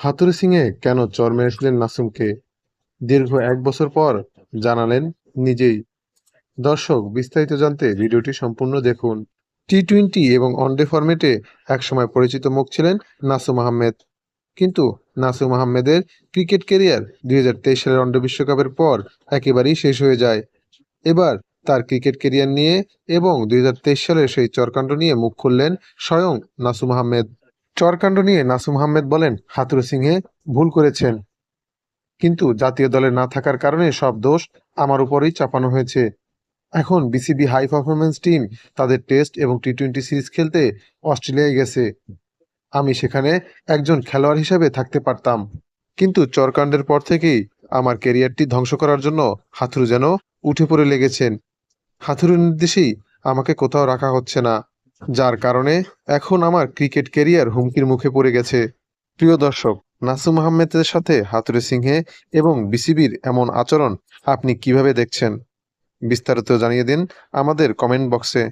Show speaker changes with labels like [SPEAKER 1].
[SPEAKER 1] হাতুড়ি সিংয়ে কেন চর মেরেছিলেন নাসুমকে? দীর্ঘ এক বছর পর জানালেন নিজেই। দর্শক, বিস্তারিত জানতে ভিডিওটি সম্পূর্ণ দেখুন। টি টোয়েন্টি এবং ওয়ানডে ফরম্যাটে একসময় পরিচিত মুখ ছিলেন নাসুম আহমেদ। কিন্তু নাসুম আহমেদের ক্রিকেট কেরিয়ার দুই হাজার তেইশ সালের ওয়ানডে বিশ্বকাপের পর একেবারেই শেষ হয়ে যায়। এবার তার ক্রিকেট কেরিয়ার নিয়ে এবং দুই হাজার তেইশ সালের সেই চরকাণ্ড নিয়ে মুখ খুললেন স্বয়ং নাসুম আহমেদ। চরকাণ্ড নিয়ে নাসুম আহমেদ বলেন হাতুরু সিংহে ভুল করেছেন। কিন্তু জাতীয় দলে না থাকার কারণে সব দোষ আমার উপরেই চাপানো হয়েছে। এখন বিসিবি হাই পারফরমেন্স টিম তাদের টেস্ট এবং টি টোয়েন্টি সিরিজ খেলতে অস্ট্রেলিয়ায় গেছে। আমি সেখানে একজন খেলোয়াড় হিসেবে থাকতে পারতাম। কিন্তু চরকাণ্ডের পর থেকেই আমার ক্যারিয়ারটি ধ্বংস করার জন্য হাথুরু যেন উঠে পড়ে লেগেছেন। হাথুরুর নির্দেশেই আমাকে কোথাও রাখা হচ্ছে না। যার কারণে এখন আমার ক্রিকেট কেরিয়ার হুমকির মুখে পড়ে গেছে। প্রিয় দর্শক, নাসুম আহমেদের সাথে হাতুরে সিংহে এবং বিসিবির এমন আচরণ আপনি কীভাবে দেখছেন? বিস্তারিত জানিয়ে দিন আমাদের কমেন্ট বক্সে।